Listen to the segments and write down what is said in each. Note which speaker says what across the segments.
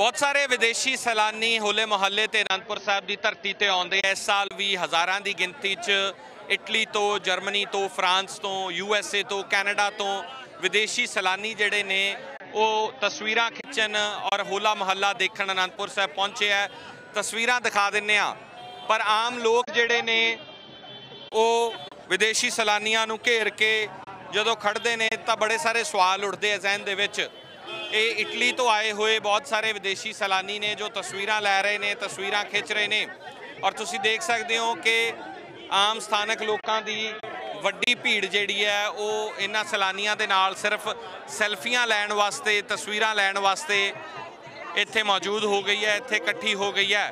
Speaker 1: ਬਹੁਤ ਸਾਰੇ ਵਿਦੇਸ਼ੀ ਸੈਲਾਨੀ ਹੋਲੇ ਮਹੱਲੇ ਤੇ ਅਨੰਦਪੁਰ ਸਾਹਿਬ ਦੀ ਧਰਤੀ ਤੇ ਆਉਂਦੇ ਆ। ਇਸ ਸਾਲ ਵੀ ਹਜ਼ਾਰਾਂ ਦੀ ਗਿਣਤੀ 'ਚ ਇਟਲੀ ਤੋਂ, ਜਰਮਨੀ ਤੋਂ, ਫਰਾਂਸ ਤੋਂ, ਯੂ ਐਸ ਏ ਤੋਂ, ਕੈਨੇਡਾ ਤੋਂ ਵਿਦੇਸ਼ੀ ਸੈਲਾਨੀ ਜਿਹੜੇ ਨੇ, ਉਹ ਤਸਵੀਰਾਂ ਖਿੱਚਣ ਔਰ ਹੋਲਾ ਮਹੱਲਾ ਦੇਖਣ ਅਨੰਦਪੁਰ ਸਾਹਿਬ ਪਹੁੰਚੇ ਆ। ਤਸਵੀਰਾਂ ਦਿਖਾ ਦਿੰਨੇ ਆ। ਪਰ ਆਮ ਲੋਕ ਜਿਹੜੇ ਨੇ, ਉਹ ਵਿਦੇਸ਼ੀ ਸੈਲਾਨੀਆਂ ਨੂੰ ਘੇਰ ਕੇ ਜਦੋਂ ਖੜਦੇ ਨੇ ਤਾਂ ਬੜੇ ਸਾਰੇ ਸਵਾਲ ਉੱਠਦੇ ਆ ਜ਼ਹਿਨ ਦੇ ਵਿੱਚ। ਇਹ ਇਟਲੀ ਤੋਂ ਆਏ ਹੋਏ ਬਹੁਤ ਸਾਰੇ ਵਿਦੇਸ਼ੀ ਸੈਲਾਨੀ ਨੇ ਜੋ ਤਸਵੀਰਾਂ ਲੈ ਰਹੇ ਨੇ, ਤਸਵੀਰਾਂ ਖਿੱਚ ਰਹੇ ਨੇ। ਔਰ ਤੁਸੀਂ ਦੇਖ ਸਕਦੇ ਹੋ ਕਿ ਆਮ ਸਥਾਨਕ ਲੋਕਾਂ ਦੀ ਵੱਡੀ ਭੀੜ ਜਿਹੜੀ ਹੈ, ਉਹ ਇਹਨਾਂ ਸੈਲਾਨੀਆਂ ਦੇ ਨਾਲ ਸਿਰਫ ਸੈਲਫੀਆਂ ਲੈਣ ਵਾਸਤੇ, ਤਸਵੀਰਾਂ ਲੈਣ ਵਾਸਤੇ ਇੱਥੇ ਮੌਜੂਦ ਹੋ ਗਈ ਹੈ, ਇੱਥੇ ਇਕੱਠੀ ਹੋ ਗਈ ਹੈ।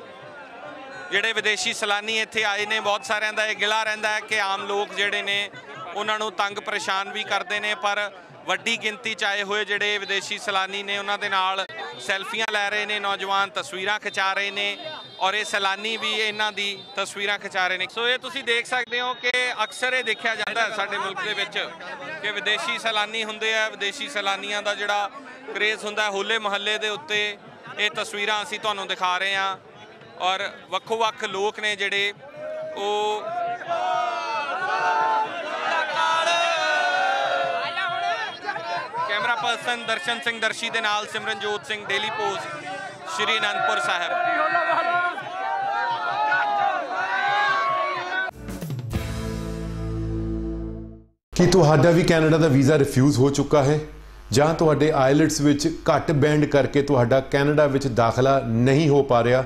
Speaker 1: ਜਿਹੜੇ ਵਿਦੇਸ਼ੀ ਸੈਲਾਨੀ ਇੱਥੇ ਆਏ ਨੇ, ਬਹੁਤ ਸਾਰਿਆਂ ਦਾ ਇਹ ਗਿਲਾ ਰਹਿੰਦਾ ਹੈ ਕਿ ਆਮ ਲੋਕ ਜਿਹੜੇ ਨੇ, ਉਹਨਾਂ ਨੂੰ ਤੰਗ ਪਰੇਸ਼ਾਨ ਵੀ ਕਰਦੇ ਨੇ, ਪਰ ਵੱਡੀ ਗਿਣਤੀ ਚ ਆਏ ਹੋਏ ਜਿਹੜੇ ਵਿਦੇਸ਼ੀ ਸੈਲਾਨੀ ਨੇ, ਉਹਨਾਂ ਦੇ ਨਾਲ ਸੈਲਫੀਆਂ ਲੈ ਰਹੇ ਨੇ, ਨੌਜਵਾਨ ਤਸਵੀਰਾਂ ਖਿਚਾ ਰਹੇ ਨੇ ਔਰ ਇਹ ਸੈਲਾਨੀ ਵੀ ਇਹਨਾਂ ਦੀ ਤਸਵੀਰਾਂ ਖਿਚਾ ਰਹੇ ਨੇ। ਸੋ ਇਹ ਤੁਸੀਂ ਦੇਖ ਸਕਦੇ ਹੋ ਕਿ ਅਕਸਰ ਇਹ ਦੇਖਿਆ ਜਾਂਦਾ ਹੈ ਸਾਡੇ ਮੁਲਕ ਦੇ ਵਿੱਚ ਕਿ ਵਿਦੇਸ਼ੀ ਸੈਲਾਨੀ ਹੁੰਦੇ ਆ, ਵਿਦੇਸ਼ੀ ਸੈਲਾਨੀਆਂ ਦਾ ਜਿਹੜਾ ਕਰੇਜ਼ ਹੁੰਦਾ ਹੋਲੇ ਮਹੱਲੇ ਦੇ ਉੱਤੇ, ਇਹ ਤਸਵੀਰਾਂ ਅਸੀਂ ਤੁਹਾਨੂੰ ਦਿਖਾ ਰਹੇ ਹਾਂ ਔਰ ਵੱਖੋ-ਵੱਖ ਲੋਕ ਨੇ ਜਿਹੜੇ ਉਹ ਕੈਮਰਾ ਪਰਸਨ ਦਰਸ਼ਨ ਸਿੰਘ ਦਰਸ਼ੀ ਦੇ ਨਾਲ ਸਿਮਰਨਜੋਤ ਸਿੰਘ ਡੇਲੀ ਪੋਸਟ ਸ਼੍ਰੀ ਅਨੰਦਪੁਰ ਸਾਹਿਬ।
Speaker 2: ਕੀ ਤੁਹਾਡਾ ਵੀ ਕੈਨੇਡਾ ਦਾ ਵੀਜ਼ਾ ਰਿਫਿਊਜ਼ ਹੋ ਚੁੱਕਾ ਹੈ? ਜਾਂ ਤੁਹਾਡੇ ਆਇਲਟਸ ਵਿੱਚ ਘੱਟ ਬੈਂਡ ਕਰਕੇ ਤੁਹਾਡਾ ਕੈਨੇਡਾ ਵਿੱਚ ਦਾਖਲਾ ਨਹੀਂ ਹੋ ਪਾ ਰਿਹਾ?